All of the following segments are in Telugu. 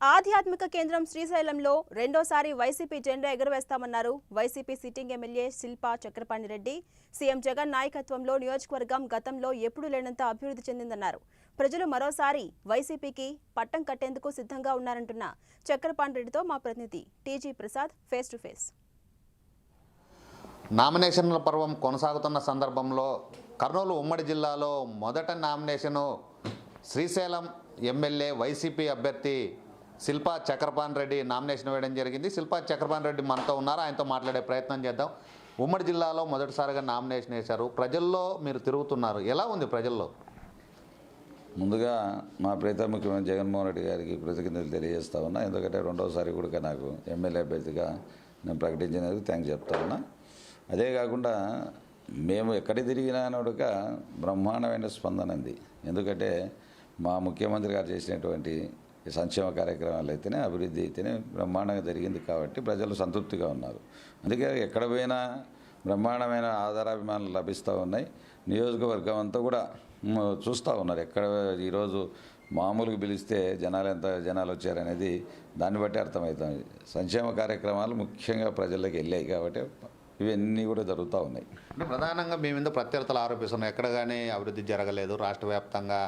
ఆధ్యాత్మిక కేంద్రం శ్రీశైలంలో రెండోసారి వైసీపీ జెండా ఎగురవేస్తామన్నారు. YCP sitting MLA Shilpa Chakrapani Reddy CM Jagan నాయకత్వంలో నియోజకవర్గం గతంలో ఎప్పుడూ లేనంత అభివృద్ధి చెందిందన్నారు. ప్రజలు మరోసారి వైసీపీకి పట్టం కట్టేందుకు సిద్ధంగా ఉన్నారంటున్న చక్రపాణి రెడ్డితో మా ప్రతినిధి TG Prasad face to face. నామినేషన్ల పర్వం కొనసాగుతున్న సందర్భంలో కర్నూలు ఉమ్మడి జిల్లాలో మొదట నామినేషను శ్రీశైలం ఎమ్మెల్యే వైసీపీ అభ్యర్థి శిల్పా చక్రపాణి రెడ్డి నామినేషన్ వేయడం జరిగింది. శిల్పా చక్రపాన్ రెడ్డి మనతో ఉన్నారు? ఆయనతో మాట్లాడే ప్రయత్నం చేద్దాం. ఉమ్మడి జిల్లాలో మొదటిసారిగా నామినేషన్ వేశారు. ప్రజల్లో మీరు తిరుగుతున్నారు. ఎలా ఉంది ప్రజల్లో? ముందుగా మా ప్రీత ముఖ్యమంత్రి జగన్మోహన్ రెడ్డి గారికి కృతజ్ఞతలు తెలియజేస్తా ఉన్నా. ఎందుకంటే రెండవసారి కూడా నాకు ఎమ్మెల్యే అభ్యర్థిగా నేను ప్రకటించినందుకు థ్యాంక్స్ చెప్తా ఉన్నా. అదే కాకుండా మేము ఎక్కడ తిరిగినా కూడా బ్రహ్మాండమైన స్పందన ఉంది. ఎందుకంటే మా ముఖ్యమంత్రి గారు చేసినటువంటి సంక్షేమ కార్యక్రమాలు అయితేనే అభివృద్ధి అయితేనే బ్రహ్మాండంగా జరిగింది కాబట్టి ప్రజలు సంతృప్తిగా ఉన్నారు. అందుకే ఎక్కడ పోయినా బ్రహ్మాండమైన ఆధారాభిమానాలు లభిస్తూ ఉన్నాయి. నియోజకవర్గం అంతా కూడా చూస్తూ ఉన్నారు. ఎక్కడ ఈరోజు మామూలుగా పిలిస్తే జనాలు ఎంత జనాలు వచ్చారనేది దాన్ని బట్టి అర్థమవుతుంది. సంక్షేమ కార్యక్రమాలు ముఖ్యంగా ప్రజల్లోకి వెళ్ళాయి కాబట్టి ఇవన్నీ కూడా జరుగుతూ ఉన్నాయి. అంటే ప్రధానంగా మీ మీద ప్రత్యర్థులు ఆరోపిస్తున్నారు ఎక్కడ కానీ అభివృద్ధి జరగలేదు. రాష్ట్ర వ్యాప్తంగా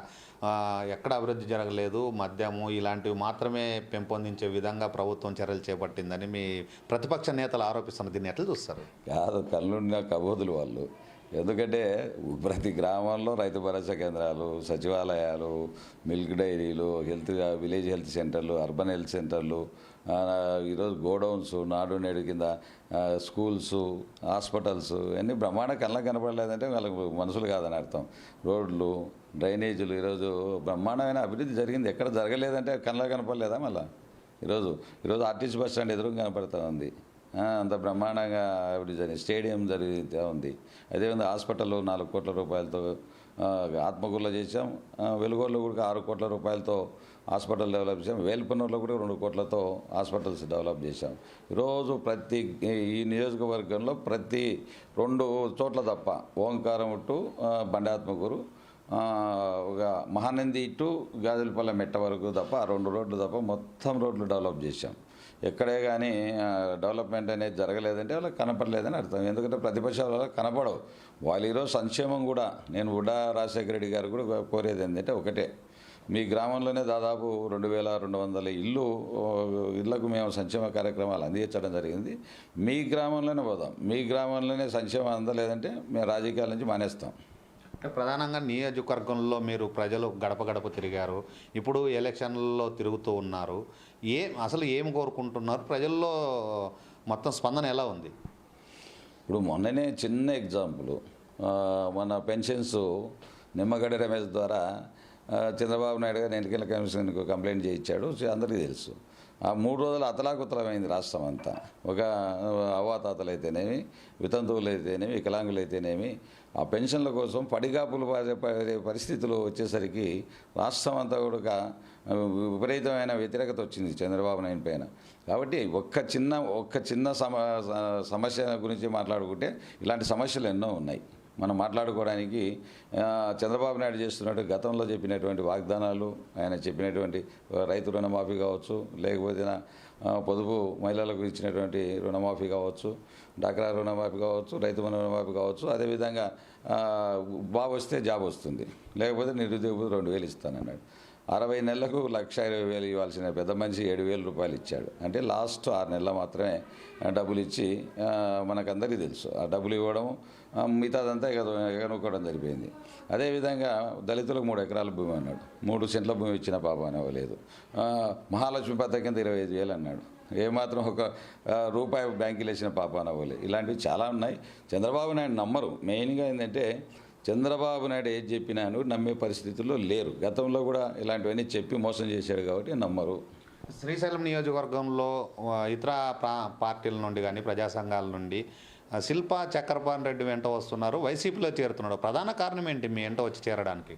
ఎక్కడ అభివృద్ధి జరగలేదు. మద్యము ఇలాంటివి మాత్రమే పెంపొందించే విధంగా ప్రభుత్వం చర్యలు చేపట్టిందని మీ ప్రతిపక్ష నేతలు ఆరోపిస్తున్నారు దీన్ని ఎట్లా చూస్తారు? కాదు కళ్ళుండిన కబోదులు వాళ్ళు. ఎందుకంటే ప్రతి గ్రామాల్లో రైతు భరోసా కేంద్రాలు సచివాలయాలు మిల్క్ డైరీలు హెల్త్ విలేజ్ హెల్త్ సెంటర్లు అర్బన్ హెల్త్ సెంటర్లు ఈరోజు గోడౌన్స్ నాడు నేడు కింద స్కూల్స్ హాస్పిటల్స్ ఇవన్నీ బ్రహ్మాండ కళ్ళ కనపడలేదంటే వాళ్ళకి మనుషులు కాదని అర్థం. రోడ్లు డ్రైనేజీలు ఈరోజు బ్రహ్మాండమైన అభివృద్ధి జరిగింది. ఎక్కడ జరగలేదంటే కళ్ళకు కనపడలేదా మళ్ళీ? ఈరోజు ఈరోజు ఆర్టీసీ బస్ స్టాండ్ ఎదురుగా కనపడుతూ ఉంది అంత బ్రహ్మాండంగా అభివృద్ధి జరిగింది స్టేడియం జరిగితే ఉంది. అదేవిధంగా హాస్పిటల్ నాలుగు కోట్ల రూపాయలతో ఆ, ఆత్మకూరులో చేసాం ఆ, వెలుగోరులో కూడా ఆరు కోట్ల రూపాయలతో హాస్పిటల్ డెవలప్ చేసాం వేల్పన్నూరులో కూడా రెండు కోట్లతో హాస్పిటల్స్ డెవలప్ చేసాం ఈరోజు ప్రతి ఈ నియోజకవర్గంలో ప్రతి రెండు చోట్ల తప్ప ఓంకారం టు బండాత్మకూరు ఒక మహానంది టు గాజులపల్లె మెట్ట వరకు తప్ప ఆ రెండు రోడ్లు తప్ప మొత్తం రోడ్లు డెవలప్ చేశాం. ఎక్కడే కానీ డెవలప్మెంట్ అనేది జరగలేదంటే వాళ్ళకి కనపడలేదని అర్థం. ఎందుకంటే ప్రతిపక్షాలు కనపడవు. వాళ్ళు ఈరోజు సంక్షేమం కూడా నేను ఉడా రాజశేఖర రెడ్డి గారు కూడా కోరేది ఏంటంటే ఒకటే. మీ గ్రామంలోనే దాదాపు రెండు వేల రెండు వందల ఇల్లు ఇళ్ళకు మేము సంక్షేమ కార్యక్రమాలు అందించడం జరిగింది. మీ గ్రామంలోనే పోదాం. మీ గ్రామంలోనే సంక్షేమం అందలేదంటే మేము రాజకీయాల నుంచి మానేస్తాం. ప్రధానంగా నియోజకవర్గంలో మీరు ప్రజలు గడప గడప తిరిగారు. ఇప్పుడు ఎలక్షన్లలో తిరుగుతూ ఉన్నారు. ఏ అసలు ఏం కోరుకుంటున్నారు? ప్రజల్లో మొత్తం స్పందన ఎలా ఉంది? ఇప్పుడు మొన్ననే చిన్న ఎగ్జాంపుల్. మన పెన్షన్స్ నిమ్మగడ్డ రమేష్ ద్వారా చంద్రబాబు నాయుడు గారు ఎన్నికల కమిషన్కు కంప్లైంట్ చేయించాడు. అందరికీ తెలుసు. ఆ మూడు రోజులు అతలాకుతలమైంది రాష్ట్రం అంతా. ఒక అవాతాతలైతేనేమి అయితేనేమి వితంతువులు అయితేనేమి వికలాంగులు అయితేనేమి ఆ పెన్షన్ల కోసం పడిగాపులు పడే పరిస్థితులు వచ్చేసరికి రాష్ట్రం అంతా కూడా విపరీతమైన వ్యతిరేకత వచ్చింది చంద్రబాబు నాయుడు పైన. కాబట్టి ఒక్క చిన్న ఒక్క చిన్న సమ సమస్య గురించి మాట్లాడుకుంటే ఇలాంటి సమస్యలు ఎన్నో ఉన్నాయి. మనం మాట్లాడుకోవడానికి చంద్రబాబు నాయుడు చేస్తున్నట్టు గతంలో చెప్పినటువంటి వాగ్దానాలు ఆయన చెప్పినటువంటి రైతు రుణమాఫీ కావచ్చు లేకపోతే పొదుపు మహిళలకు ఇచ్చినటువంటి రుణమాఫీ కావచ్చు డాక్రా రుణమాఫీ కావచ్చు రైతు రుణమాఫీ కావచ్చు అదేవిధంగా ఆ, బాబు వస్తే జాబ్ వస్తుంది లేకపోతే నిరుద్యోగ రెండు వేలు ఇస్తానన్నాడు. అరవై నెలలకు లక్ష ఇరవై వేలు ఇవ్వాల్సిన పెద్ద మనిషి ఏడు వేల రూపాయలు ఇచ్చాడు. అంటే లాస్ట్ ఆరు నెలలు మాత్రమే డబ్బులు ఇచ్చి మనకందరికీ తెలుసు. ఆ డబ్బులు ఇవ్వడం మిగతాదంతా ఎగ ఎగనుకోవడం అదేవిధంగా దళితులకు మూడు ఎకరాల భూమి అన్నాడు. మూడు సెంట్ల భూమి ఇచ్చిన పాప అనవలేదు మహాలక్ష్మి పథకం కింద ఇరవై ఐదు వేలు అన్నాడు. ఏమాత్రం ఒక రూపాయి బ్యాంకులు వేసిన పాప అనవలే ఇలాంటివి చాలా ఉన్నాయి. చంద్రబాబు నాయుడు నమ్మరు. మెయిన్గా ఏంటంటే చంద్రబాబు నాయుడు ఏది చెప్పినాను నమ్మే పరిస్థితుల్లో లేరు. గతంలో కూడా ఇలాంటివన్నీ చెప్పి మోసం చేశాడు కాబట్టి నమ్మరు. శ్రీశైలం నియోజకవర్గంలో ఇతర ప్రా పార్టీల నుండి కానీ ప్రజా సంఘాల నుండి శిల్పా చక్రపాణి రెడ్డి వెంట వస్తున్నారు. వైసీపీలో చేరుతున్నాడు ప్రధాన కారణం ఏంటి మీ వెంట వచ్చి చేరడానికి?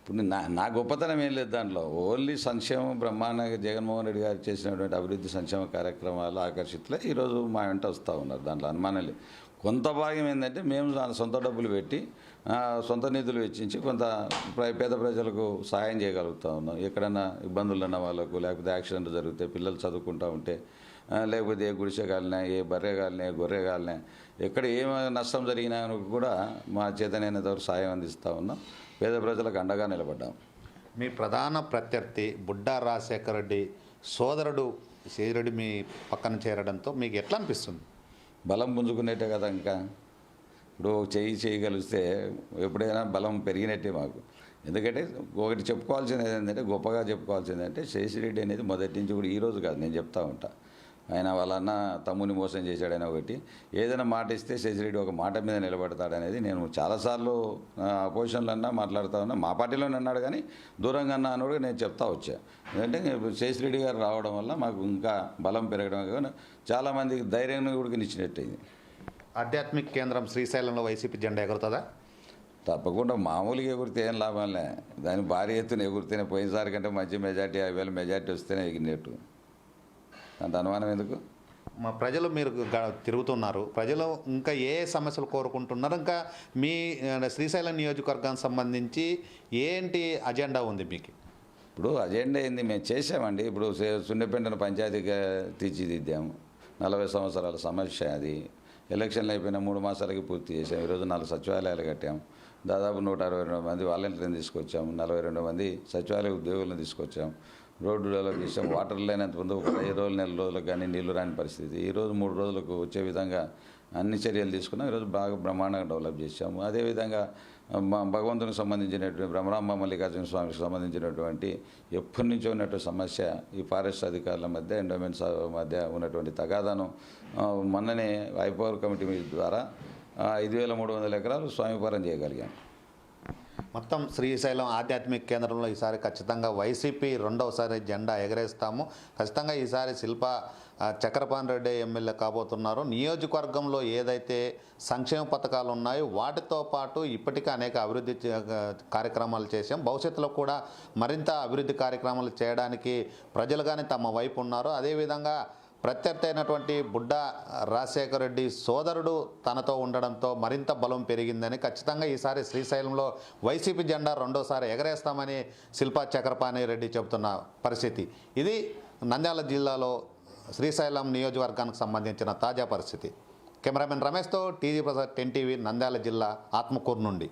ఇప్పుడు నా నా గొప్పతనం ఏం లేదు దాంట్లో. ఓన్లీ సంక్షేమం బ్రహ్మాండంగా జగన్మోహన్ రెడ్డి గారు చేసినటువంటి అభివృద్ధి సంక్షేమ కార్యక్రమాలు ఆకర్షితులే ఈరోజు మా వెంట వస్తూ ఉన్నారు. దాంట్లో అనుమానం లేదు. కొంత భాగం ఏంటంటే మేము దాని సొంత డబ్బులు పెట్టి సొంత నిధులు వెచ్చించి కొంత పేద ప్రజలకు సహాయం చేయగలుగుతా ఉన్నాం. ఎక్కడన్నా ఇబ్బందులు ఉన్న వాళ్ళకు లేకపోతే యాక్సిడెంట్ జరిగితే పిల్లలు చదువుకుంటూ ఉంటే లేకపోతే ఏ గుడిసె కాలినా ఏ బర్రె కాలినా ఏ గొర్రె కాలినా ఎక్కడ ఏ నష్టం జరిగినా కూడా మా చేతనైనంత వరకు సాయం అందిస్తూ ఉన్నాం. పేద ప్రజలకు అండగా నిలబడ్డాం. మీ ప్రధాన ప్రత్యర్థి బుడ్డా రాజశేఖర రెడ్డి సోదరుడు శ్రీరెడ్డి మీ పక్కన చేరడంతో మీకు ఎట్లా అనిపిస్తుంది? బలం పుంజుకునేట్టే కదా ఇంకా. ఇప్పుడు చేయి చేయగలిస్తే ఎప్పుడైనా బలం పెరిగినట్టే మాకు. ఎందుకంటే ఒకటి చెప్పుకోవాల్సింది ఏంటంటే గొప్పగా చెప్పుకోవాల్సింది అంటే శేషిరెడ్డి అనేది మొదటి నుంచి కూడా ఈరోజు కాదు నేను చెప్తా ఉంటా. ఆయన వాళ్ళ అన్న తమ్ముని మోసం చేశాడని ఒకటి. ఏదైనా మాట ఇస్తే శశిరెడ్డి ఒక మాట మీద నిలబడతాడనేది నేను చాలాసార్లు అపోజిషన్లో అన్నా మాట్లాడుతూ ఉన్నా. మా పార్టీలోనే అన్నాడు కానీ దూరంగా అన్నా అని కూడా నేను చెప్తా వచ్చా. ఎందుకంటే శశిరెడ్డి గారు రావడం వల్ల మాకు ఇంకా బలం పెరగడం కాకుండా చాలామందికి ధైర్యాన్ని కూడా ఇచ్చినట్టయింది ఆధ్యాత్మిక కేంద్రం శ్రీశైలంలో వైసీపీ జెండా ఎగురుతుందా? తప్పకుండా మామూలుగా ఎగురితే ఏం లాభంలే. దాని భారీ ఎత్తున ఎగురితేనే పోయినసారి కంటే మంచి మెజార్టీ యాభై వేల మెజార్టీ వస్తేనే ఎగిరినట్టు. అంత అనుమానం ఎందుకు? మా ప్రజలు మీరు తిరుగుతున్నారు. ప్రజలు ఇంకా ఏ సమస్యలు కోరుకుంటున్నారు? ఇంకా మీ శ్రీశైలం నియోజకవర్గానికి సంబంధించి ఏంటి అజెండా ఉంది మీకు? ఇప్పుడు అజెండా ఏంది? మేము చేసామండి ఇప్పుడు సున్నెపెంటను పంచాయతీగా తీర్చిదిద్దాము. నలభై సంవత్సరాల సమస్య అది. ఎలక్షన్లు అయిపోయిన మూడు మాసాలకి పూర్తి చేసాం ఈరోజు నాలుగు సచివాలయాలు కట్టాము. దాదాపు నూట అరవై రెండు మంది వాలంటీర్లను తీసుకొచ్చాము. నలభై రెండు మంది సచివాలయ ఉద్యోగులను తీసుకొచ్చాము. రోడ్డు డెవలప్ చేసాం వాటర్ లేనంత ముందు ఒక ఐదు రోజులు నెల రోజులకు కానీ నీళ్ళు రాని పరిస్థితి. ఈరోజు మూడు రోజులకు వచ్చే విధంగా అన్ని చర్యలు తీసుకున్నాం. ఈరోజు బాగా బ్రహ్మాండంగా డెవలప్ చేశాము. అదేవిధంగా భగవంతునికి సంబంధించినటువంటి బ్రహ్మరాంబ మల్లికార్జున స్వామికి సంబంధించినటువంటి ఎప్పటి నుంచో ఉన్నటువంటి సమస్య ఈ ఫారెస్ట్ అధికారుల మధ్య ఎండోమెంట్స్ మధ్య ఉన్నటువంటి తగాదాను మొన్ననే ఐపవర్ కమిటీ ద్వారా ఐదు వేల మూడు వందల ఎకరాలు స్వామిపారం చేయగలిగాం. మొత్తం శ్రీశైలం ఆధ్యాత్మిక కేంద్రంలో ఈసారి ఖచ్చితంగా వైసీపీ రెండవసారి జెండా ఎగరేస్తాము. ఖచ్చితంగా ఈసారి శిల్ప చక్రపాణి రెడ్డి ఎమ్మెల్యే కాబోతున్నారు. నియోజకవర్గంలో ఏదైతే సంక్షేమ పథకాలు ఉన్నాయో వాటితో పాటు ఇప్పటికే అనేక అభివృద్ధి కార్యక్రమాలు చేశాం. భవిష్యత్తులో కూడా మరింత అభివృద్ధి కార్యక్రమాలు చేయడానికి ప్రజలు కానీ తమ వైపు ఉన్నారు. అదేవిధంగా ప్రత్యర్థి అయినటువంటి బుడ్డ రాజశేఖర రెడ్డి సోదరుడు తనతో ఉండడంతో మరింత బలం పెరిగిందని ఖచ్చితంగా ఈసారి శ్రీశైలంలో వైసీపీ జెండా రెండోసారి ఎగరేస్తామని శిల్పా చక్రపాణి రెడ్డి చెబుతున్న పరిస్థితి. ఇది నంద్యాల జిల్లాలో శ్రీశైలం నియోజకవర్గానికి సంబంధించిన తాజా పరిస్థితి. Cameraman రమేష్తో TG Prasad ten TV Nandyal జిల్లా ఆత్మకూరు నుండి.